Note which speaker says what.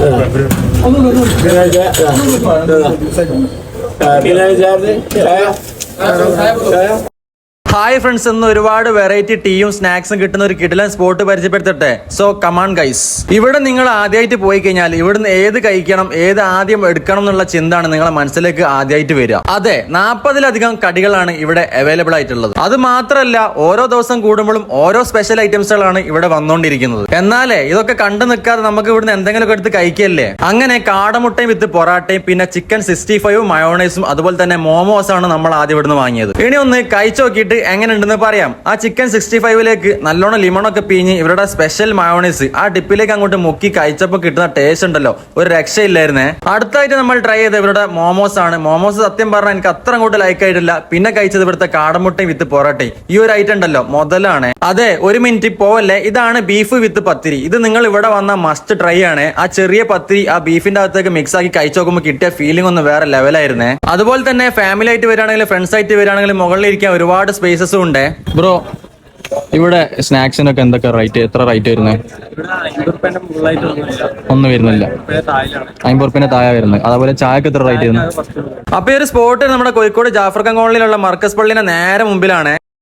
Speaker 1: Ano hi friends ഇന്ന് ഒരുപാട് variety ടീയും സ്നാക്സും കിട്ടുന്ന ഒരു കിടിലൻ സ്പോട്ട് പരിചയപ്പെടുത്തട്ടെ. സോ കമാൺ ഗൈസ് ഇവിടെ നിങ്ങൾ ആദ്യമായിട്ട് പോയി കഴിഞ്ഞാൽ ഇവിടുന്ന് ഏത് കഴിക്കണം ഏത് ആദ്യം എടുക്കണം എന്നുള്ള ചിന്താണ് നിങ്ങളെ മനസ്സിലേക്ക് ആദ്യമായിട്ട് വരിക. അതെ നാൽപ്പതിലധികം കടികളാണ് ഇവിടെ അവൈലബിൾ ആയിട്ടുള്ളത്. അത് മാത്രമല്ല ഓരോ ദിവസം കൂടുമ്പോഴും ഓരോ സ്പെഷ്യൽ ഐറ്റംസുകളാണ് ഇവിടെ വന്നുകൊണ്ടിരിക്കുന്നത് എന്നാലേ ഇതൊക്കെ കണ്ടു നിൽക്കാതെ നമുക്ക് ഇവിടുന്ന് എന്തെങ്കിലുമൊക്കെ എടുത്ത് കഴിക്കല്ലേ? അങ്ങനെ കാടമുട്ടയും വിത്ത് പൊറാട്ടയും പിന്നെ ചിക്കൻ സിക്സ്റ്റി ഫൈവും മയോണൈസും അതുപോലെ തന്നെ മോമോസ് ആണ് നമ്മൾ ആദ്യം ഇവിടുന്ന് വാങ്ങിയത്. ഇനി ഒന്ന് കഴിച്ചു നോക്കിയിട്ട് എങ്ങനെ ഉണ്ടെന്ന് പറയാം. ആ ചിക്കൻ സിക്സ്റ്റി ഫൈവിലേക്ക് നല്ലോണം ലിമണൊക്കെ പിഞ്ഞ് ഇവരുടെ സ്പെഷ്യൽ മയോണൈസ് ആ ഡിപ്പിലേക്ക് അങ്ങോട്ട് മുക്കി കഴിച്ചപ്പോൾ കിട്ടുന്ന ടേസ്റ്റ് ഉണ്ടല്ലോ. ഒരു രക്ഷയില്ലായിരുന്നേ. അടുത്തായിട്ട് നമ്മൾ ട്രൈ ചെയ്ത ഇവരുടെ മോമോസ് ആണ്. മോമോസ് സത്യം പറഞ്ഞാൽ എനിക്ക് അത്ര അങ്ങോട്ട് ലൈക്ക് ആയിട്ടില്ല. പിന്നെ കഴിച്ചത് ഇവിടുത്തെ കാടമുട്ടയും വിത്ത് പൊറോട്ടയും. ഈ ഒരു ഐറ്റം ഉണ്ടല്ലോ മുതലാണ്. അതെ ഒരു മിനിറ്റ് പോവല്ലേ ഇതാണ് ബീഫ് വിത്ത് പത്തിരി. ഇത് നിങ്ങൾ ഇവിടെ വന്ന മസ്റ്റ് ട്രൈ ആണ്. ആ ചെറിയ പത്തിരി ആ ബീഫിന്റെ അകത്തേക്ക് മിക്സ് ആക്കി കഴിച്ചു നോക്കുമ്പോൾ കിട്ടിയ ഫീലിംഗ് ഒന്ന് വേറെ ലെവലായിരുന്നേ അതുപോലെ തന്നെ ഫാമിലി ആയിട്ട് വരികയാണെങ്കിൽ ഫ്രണ്ട്സ് ആയിട്ട് വരികയാണെങ്കിൽ മുകളിൽ ഇരിക്കാൻ ഒരുപാട് സ്പേസസും ഉണ്ട്. ബ്രോ ഇവിടെ സ്നാക്സിനൊക്കെ എന്തൊക്കെ റേറ്റ് എത്ര റേറ്റ് വരുന്നത് ഒന്നും വരുന്നില്ല. അമ്പത് റുപ്യന്റെ താഴെ വരുന്നത് അതുപോലെ ചായക്ക് എത്ര റേറ്റ് വരുന്നത് അപ്പൊ ഈ ഒരു സ്പോട്ട് നമ്മുടെ കോഴിക്കോട് ജാഫർഖാൻ കോളനിയിലുള്ള മർക്കസ് പള്ളിന്റെ നേരെ മുമ്പിലാണ്.